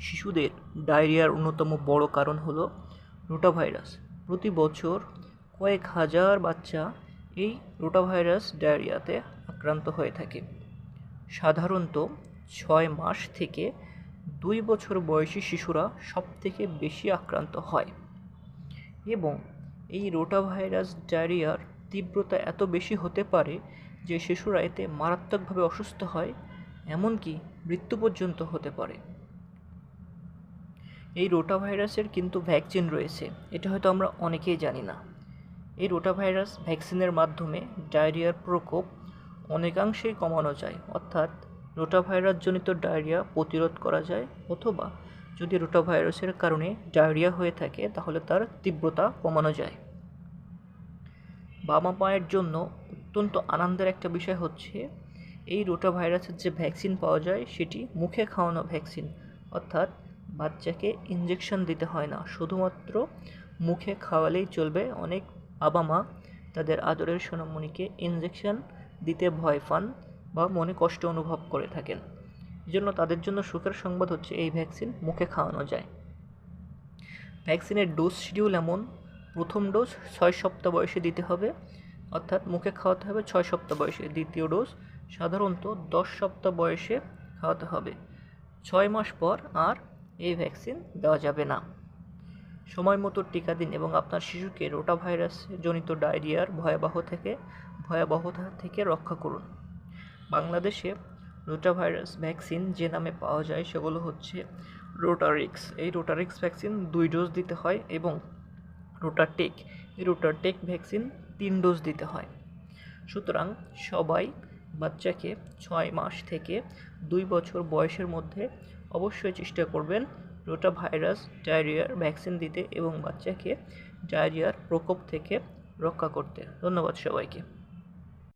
শিশুদের ডায়রিয়ার অন্যতম বড় কারণ হলো রোটাভাইরাস। প্রতি বছর কয়েক হাজার বাচ্চা এই রোটাভাইরাস ডায়রিয়াতে আক্রান্ত হয়ে থাকে। সাধারণত ছয় মাস থেকে দুই বছর বয়সী শিশুরা সবথেকে বেশি আক্রান্ত হয়। এবং এই রোটাভাইরাস ডায়রিয়ার তীব্রতা এত বেশি হতে পারে যে শিশুরা এতে মারাত্মকভাবে অসুস্থ হয়, এমনকি মৃত্যু পর্যন্ত হতে পারে। এই রোটা ভাইরাসের কিন্তু ভ্যাকসিন রয়েছে। এটা হয়তো আমরা অনেকেই জানি না। এই রোটা ভাইরাস ভ্যাকসিনের মাধ্যমে ডায়রিয়ার প্রকোপ অনেকাংশেই কমানো যায়। অর্থাৎ রোটা ভাইরাসজনিত ডায়রিয়া প্রতিরোধ করা যায় অথবা যদি রোটা ভাইরাসের কারণে ডায়রিয়া হয়ে থাকে তাহলে তার তীব্রতা কমানো যায়। বাবা মায়ের জন্য অত্যন্ত আনন্দের একটা বিষয় হচ্ছে, এই রোটা ভাইরাসের যে ভ্যাকসিন পাওয়া যায় সেটি মুখে খাওয়ানো ভ্যাকসিন। অর্থাৎ বাচ্চাকে ইঞ্জেকশন দিতে হয় না। শুধুমাত্র মুখে খাওয়ালেই চলবে। অনেক বাবা মা তাদের আদরের সোনামণিকে ইঞ্জেকশন দিতে ভয় পান বা মনে কষ্ট অনুভব করে থাকেন। এজন্য তাদের জন্য সুখের সংবাদ হচ্ছে এই ভ্যাকসিন মুখে খাওয়ানো যায়। ভ্যাকসিনের ডোজ শিডিউল এমন। প্রথম ডোজ ছয় সপ্তাহ বয়সে দিতে হবে। অর্থাৎ মুখে খাওয়াতে হবে ছয় সপ্তাহ বয়সে। দ্বিতীয় ডোজ সাধারণত দশ সপ্তাহ বয়সে খাওয়াতে হবে। ছয় মাস পর আর এই ভ্যাকসিন দেওয়া যাবে না। সময় মতো টিকা দিন এবং আপনার শিশুকে রোটা ভাইরাস জনিত ডায়রিয়ার ভয়াবহ থেকে ভয়াবহতা থেকে রক্ষা করুন। বাংলাদেশে রোটা ভাইরাস ভ্যাকসিন যে নামে পাওয়া যায় সেগুলো হচ্ছে রোটারিক্স। এই রোটারিক্স ভ্যাকসিন দুই ডোজ দিতে হয় এবং রোটাটেক, এই রোটাটেক ভ্যাকসিন তিন ডোজ দিতে হয়। সুতরাং সবাই বাচ্চাকে ছয় মাস থেকে দুই বছর বয়সের মধ্যে অবশ্যই চেষ্টা করবেন রোটা ভাইরাস ডায়রিয়ার ভ্যাকসিন দিতে এবং বাচ্চাকে ডায়রিয়ার প্রকোপ থেকে রক্ষা করতে। ধন্যবাদ সবাইকে।